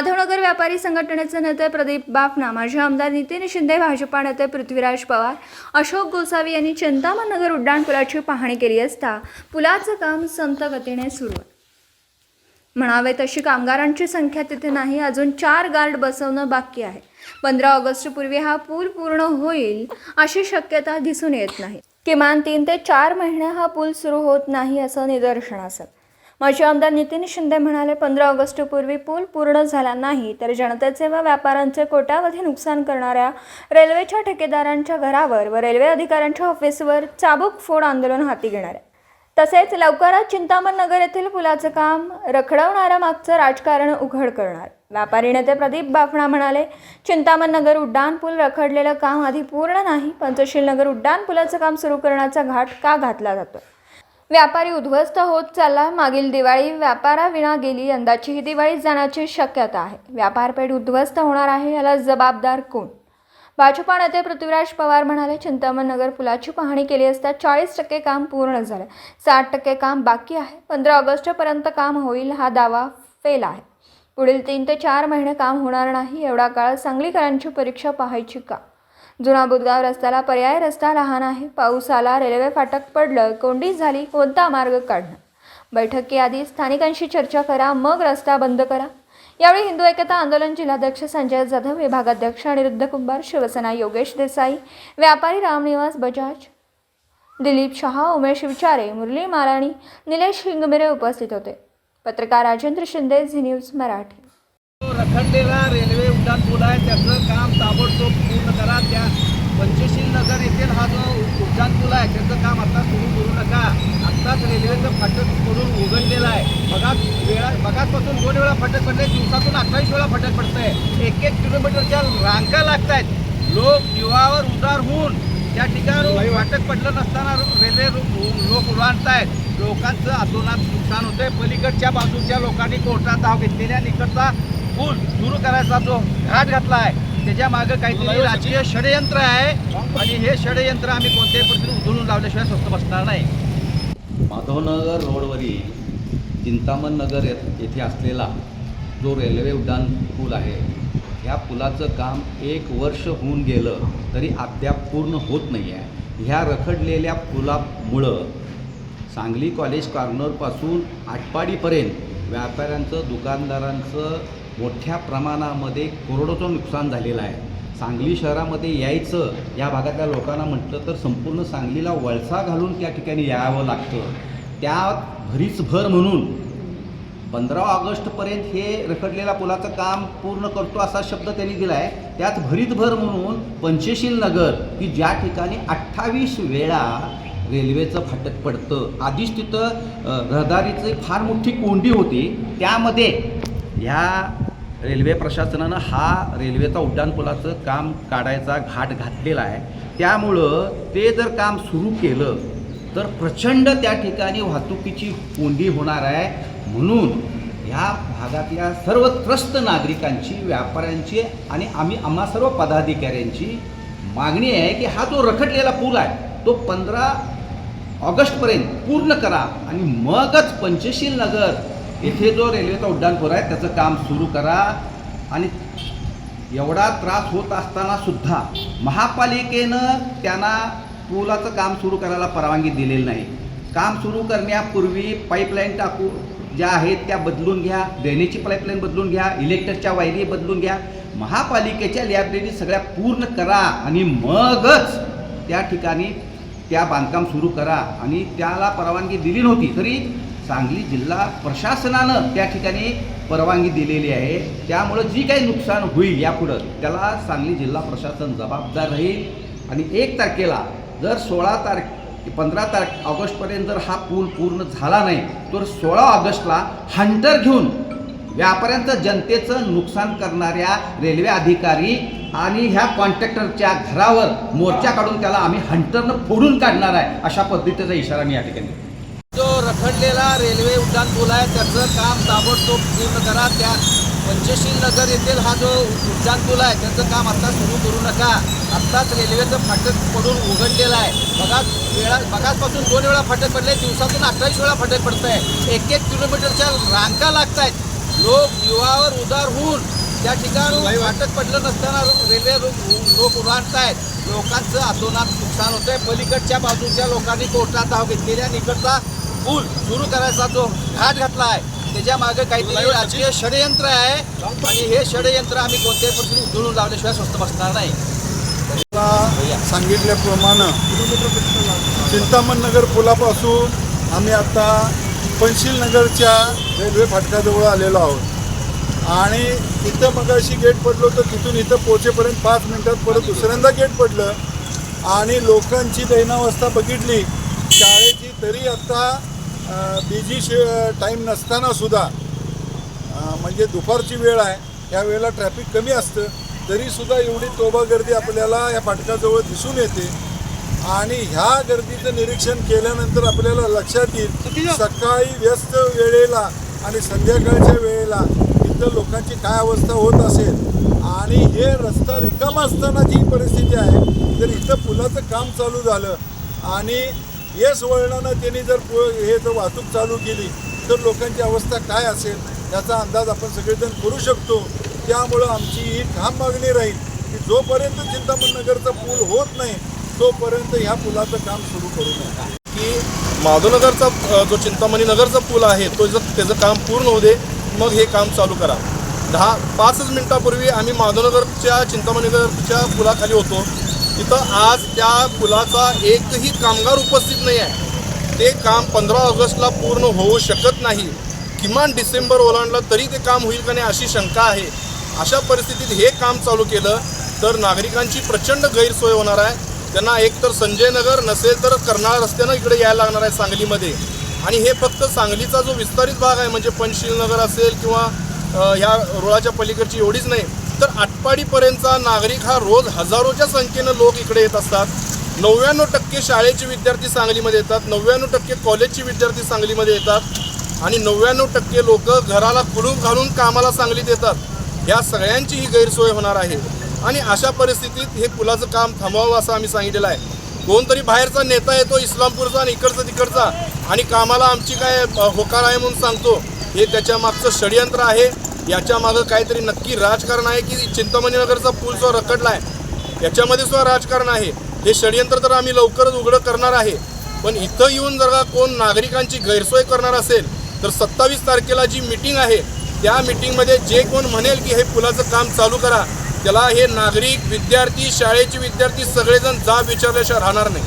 माधवनगर व्यापारी संघटनेचे नेते प्रदीप बाफना माजी आमदार नितीन शिंदे भाजपा नेते पृथ्वीराज पवार अशोक गोसावी यांनी चिंतामण नगर उड्डाणपुलाची पाहणी केली असता पुलाचं काम संत गतीने सुरू आहे. म्हणावे तशी कामगारांची संख्या तिथे नाही अजून चार गार्ड बसवणं बाकी आहे. पंधरा ऑगस्टपूर्वी हा पूल पूर्ण होईल अशी शक्यता दिसून येत नाही. किमान तीन ते चार महिने हा पूल सुरू होत नाही असं निदर्शनास माजी आमदार नितीन शिंदे म्हणाले पंधरा ऑगस्टपूर्वी पूल पूर्ण झाला नाही तर जनतेचे व व्यापाऱ्यांचे कोट्यावधी नुकसान करणाऱ्या रेल्वेच्या ठेकेदारांच्या घरावर व रेल्वे अधिकाऱ्यांच्या ऑफिसवर चाबूक फोड आंदोलन हाती घेणार आहे. तसेच लवकरच चिंतामण नगर येथील पुलाचं काम रखडवणाऱ्या मागचं राजकारण उघड करणार. व्यापारी नेते प्रदीप बाफणा म्हणाले चिंतामण नगर उड्डाण पूल रखडलेलं काम आधी पूर्ण नाही पंचशील नगर उड्डाण पुलाचं काम सुरू करण्याचा घाट का घातला जातो व्यापारी उद्ध्वस्त होत चालला. मागील दिवाळी व्यापाराविना गेली. यंदाची ही दिवाळी जाण्याची शक्यता आहे. व्यापारपेठ उद्ध्वस्त होणार आहे याला जबाबदार कोण? भाजपा नेते पृथ्वीराज पवार म्हणाले चिंतामण नगर पुलाची पाहणी केली असता चाळीस टक्के काम पूर्ण झालं. साठ टक्के काम बाकी आहे. पंधरा ऑगस्टपर्यंत काम होईल हा दावा फेल आहे. पुढील तीन ते चार महिने काम होणार नाही. एवढा काळ सांगलीकरांची परीक्षा पाहायची का? जुना बुधगाव रस्त्याला पर्याय रस्ता लहान आहे. पाऊस आला रेल्वे फाटक पडलं कोंडीच झाली कोणता मार्ग काढणं बैठकीआधी स्थानिकांशी चर्चा करा मग रस्ता बंद करा. यावेळी हिंदू एकता आंदोलन जिल्हाध्यक्ष संजय जाधव विभागाध्यक्ष अनिरुद्ध कुंभार शिवसेना योगेश देसाई व्यापारी रामनिवास बजाज दिलीप शहा उमेश विचारे मुरली माराणी निलेश हिंगमिरे उपस्थित होते. पत्रकार राजेंद्र शिंदे झी न्यूज मराठी. रखडलेला रेल्वे उड्डाण पूल आहे. त्याचं काम ताबडतोब पूर्ण करा. त्या पंचशील नगर येथील हा जो उड्डाण पूल आहे त्याचं काम आता सुरू करू नका. आत्ताच रेल्वेचं फाटक करून उघडलेलं आहे. बघा वेळा बघाचपासून दोन वेळा फाटक पडले दिवसातून अठ्ठावीस वेळा फाटक पडतंय. एक एक किलोमीटरच्या रांगा लागत आहेत लोक जीवावर उदार होऊन त्या ठिकाणी वाटक पडलं नसताना रेल्वे लोक रांडत आहेत लोकांचं अतोनात नुकसान होतंय. पलीकडच्या बाजूच्या लोकांनी कोर्टात धाव घेतलेल्या निकटचा पूल सुरू करायचा जो घाट घातला आहे त्याच्या मागं काहीतरी राजकीय षडयंत्र आहे आणि हे षडयंत्र आम्ही कोणत्याही परिस्थितीत उधळून लावल्याशिवाय स्वस्त बसणार नाही. माधवनगर रोडवरील चिंतामण नगर येथ- येथे असलेला जो रेल्वे उड्डाण पूल आहे ह्या पुलाचं काम एक वर्ष होऊन गेलं तरी अद्याप पूर्ण होत नाही आहे ह्या रखडलेल्या पुलामुळं सांगली कॉलेज कॉर्नरपासून आटपाडीपर्यंत व्यापाऱ्यांचं दुकानदारांचं मोठ्या प्रमाणामध्ये करोडोचं नुकसान झालेलं आहे. सांगली शहरामध्ये यायचं या भागातल्या लोकांना म्हटलं तर संपूर्ण सांगलीला वळसा घालून त्या ठिकाणी यावं लागतं. त्यात भरीसभर म्हणून पंधरा ऑगस्टपर्यंत हे रखडलेल्या पुलाचं काम पूर्ण करतो असा शब्द त्यांनी दिला आहे त्यात भरीतभर म्हणून पंचशील नगर की ज्या ठिकाणी अठ्ठावीस वेळा रेल्वेचं फाटक पडतं. आधीच तिथं रहदारीची फार मोठी कोंडी होती. त्यामध्ये ह्या रेल्वे प्रशासनानं हा रेल्वेचा उड्डाणपुलाचं काम काढायचा घाट घातलेला आहे. त्यामुळं ते जर काम सुरू केलं तर प्रचंड त्या ठिकाणी वाहतुकीची कोंडी होणार आहे. म्हणून ह्या भागातल्या सर्व त्रस्त नागरिकांची व्यापाऱ्यांची आणि आम्ही आम्हा सर्व पदाधिकाऱ्यांची मागणी आहे की हा जो रखडलेला पूल आहे तो पंधरा ऑगस्टपर्यंत पूर्ण करा आणि मगच पंचशील नगर इथे जो रेल्वेचा उड्डाणपूर आहे त्याचं काम सुरू करा. आणि एवढा त्रास होत असताना सुद्धा महापालिकेनं त्यांना पुलाचं काम सुरू करायला परवानगी दिलेली नाही. काम सुरू करण्यापूर्वी पाईपलाईन टाकू ज्या आहेत त्या बदलून घ्या. ड्रेनेजची पाईपलाईन बदलून घ्या. इलेक्ट्रिकच्या वायरी बदलून घ्या. महापालिकेच्या लायब्ररी सगळ्या पूर्ण करा आणि मगच त्या ठिकाणी त्या बांधकाम सुरू करा. आणि त्याला परवानगी दिली नव्हती. तरी सांगली जिल्हा प्रशासनानं त्या ठिकाणी परवानगी दिलेली आहे. त्यामुळं जी काही नुकसान होईल यापुढं त्याला सांगली जिल्हा प्रशासन जबाबदार राहील. आणि एक तारखेला जर सोळा तारख पंधरा तारख ऑगस्टपर्यंत जर हा पूल पूर्ण झाला नाही तर सोळा ऑगस्टला हंटर घेऊन व्यापाऱ्यांचं जनतेचं नुकसान करणाऱ्या रेल्वे अधिकारी आणि ह्या कॉन्ट्रॅक्टरच्या घरावर मोर्चा काढून त्याला आम्ही हंटरनं फोडून काढणार आहे अशा पद्धतीचा इशारा मी या ठिकाणी रखडलेला रेल्वे उड्डाण पूल आहे. त्याचं काम ताबडतोब पूर्ण करा. त्या पंचशील नगर येथील हा जो उड्डाण पूल आहे त्याचं काम आत्ता सुरू करू नका. आत्ताच रेल्वेचं फाटक पडून उघडलेलं आहे. बघा वेळा बघाचपासून दोन वेळा फाटक पडले दिवसातून अठ्ठावीस वेळा फाटक पडतंय. एक एक किलोमीटरच्या रांका लागत आहेत लोक जीवावर उदार होऊन त्या ठिकाणी फाटक पडलं नसताना रेल्वे लोक लोक आहेत लोकांचं अतोनात नुकसान होतंय. पलीकडच्या बाजूच्या लोकांनी कोर्टात धाव घेतलेल्या निकडता पूल सुरू करायचा जो घाट घातला आहे त्याच्यामागे काहीतरी राजकीय षडयंत्र आहे. आणि हे षडयंत्र आम्ही कोणत्याही परिस्थितीत उधळून लावल्याशिवाय स्वस्त बसणार नाही. सांगितल्याप्रमाणे चिंतामण नगर पुलापासून आम्ही आता पंशील नगरच्या रेल्वे फाटकाजवळ आलेलो आहोत. आणि इथं मगाशी गेट पडलो तर तिथून इथं पोहोचेपर्यंत पाच मिनटात परत दुसऱ्यांदा गेट पडलं. आणि लोकांची दैनावस्था बघितली. शाळेची तरी आता बिझी शे टाईम नसताना सुद्धा अं, म्हणजे दुपारची वेळ आहे या वेळेला ट्रॅफिक कमी असतं तरीसुद्धा एवढी तोबा गर्दी आपल्याला या फाटकाजवळ दिसून येते. आणि ह्या गर्दीचं निरीक्षण केल्यानंतर आपल्याला लक्षात येईल सकाळी व्यस्त वेळेला आणि संध्याकाळच्या वेळेला इथं लोकांची काय अवस्था होत असेल आणि हे रस्ता रिकामा असताना जी परिस्थिती आहे तर इथं पुलाचं काम चालू झालं. आणि येस वळणानं त्यांनी जर पु हे जर वाहतूक चालू केली तर लोकांची अवस्था काय असेल याचा अंदाज आपण सगळेजण करू शकतो. त्यामुळं आमची ही ठाम मागणी राहील की जोपर्यंत चिंतामण नगरचा पूल होत नाही तोपर्यंत ह्या पुलाचं काम सुरू करू नये की माधवनगरचा जो चिंतामणी नगरचा पूल आहे तो जर त्याचं काम पूर्ण होऊ दे मग हे काम चालू करा. दहा पाचच मिनटापूर्वी आम्ही माधवनगरच्या चिंतामणी नगरच्या पुलाखाली होतो. तिथं आज त्या पुलाचा एकही कामगार उपस्थित नाही आहे. ते काम पंधरा ऑगस्टला पूर्ण होऊ शकत नाही. किमान डिसेंबर ओलांडलं तरी ते काम होईल का नाही अशी शंका आहे. अशा परिस्थितीत हे काम चालू केलं तर नागरिकांची प्रचंड गैरसोय होणार आहे. त्यांना एक तर संजय नगर नसेल तर कर्नाळ रस्त्यानं इकडे यायला लागणार आहे सांगलीमध्ये. आणि हे फक्त सांगलीचा जो विस्तारित भाग आहे म्हणजे पंचशील नगर असेल किंवा ह्या रुळाच्या पलीकडची एवढीच नाही. तर आटपाडीपर्यंतचा नागरिक हा रोज हजारोच्या संख्येनं लोक इकडे येत असतात. नव्याण्णव टक्के शाळेचे विद्यार्थी सांगलीमध्ये येतात. नव्याण्णव टक्के कॉलेजचे विद्यार्थी सांगलीमध्ये येतात. आणि नव्याण्णव टक्के लोक घराला कुलूप घालून कामाला सांगलीत येतात. या सगळ्यांची ही गैरसोय होणार आहे. आणि अशा परिस्थितीत हे पुलाचं काम थांबवावं असं आम्ही सांगितलेलं आहे. कोणतरी बाहेरचा नेता येतो इस्लामपूरचा आणि इकडचा तिकडचा आणि कामाला आमची काय होकार आहे म्हणून सांगतो. हे त्याच्या मागचं षडयंत्र आहे. याच्या मागं काहीतरी नक्की राजकारण आहे की चिंतामणी नगरचा पूल जो रखडला आहे याच्यामध्ये सुद्धा राजकारण आहे. हे षडयंत्र तर आम्ही लवकरच उघडं करणार आहे. पण इथं येऊन जर का कोण नागरिकांची गैरसोय करणार असेल तर सत्तावीस तारखेला जी मिटिंग आहे त्या मिटिंगमध्ये जे कोण म्हणेल की हे पुलाचं काम चालू करा त्याला हे नागरिक विद्यार्थी शाळेचे विद्यार्थी सगळेजण जाब विचारल्याशिवाय राहणार नाही.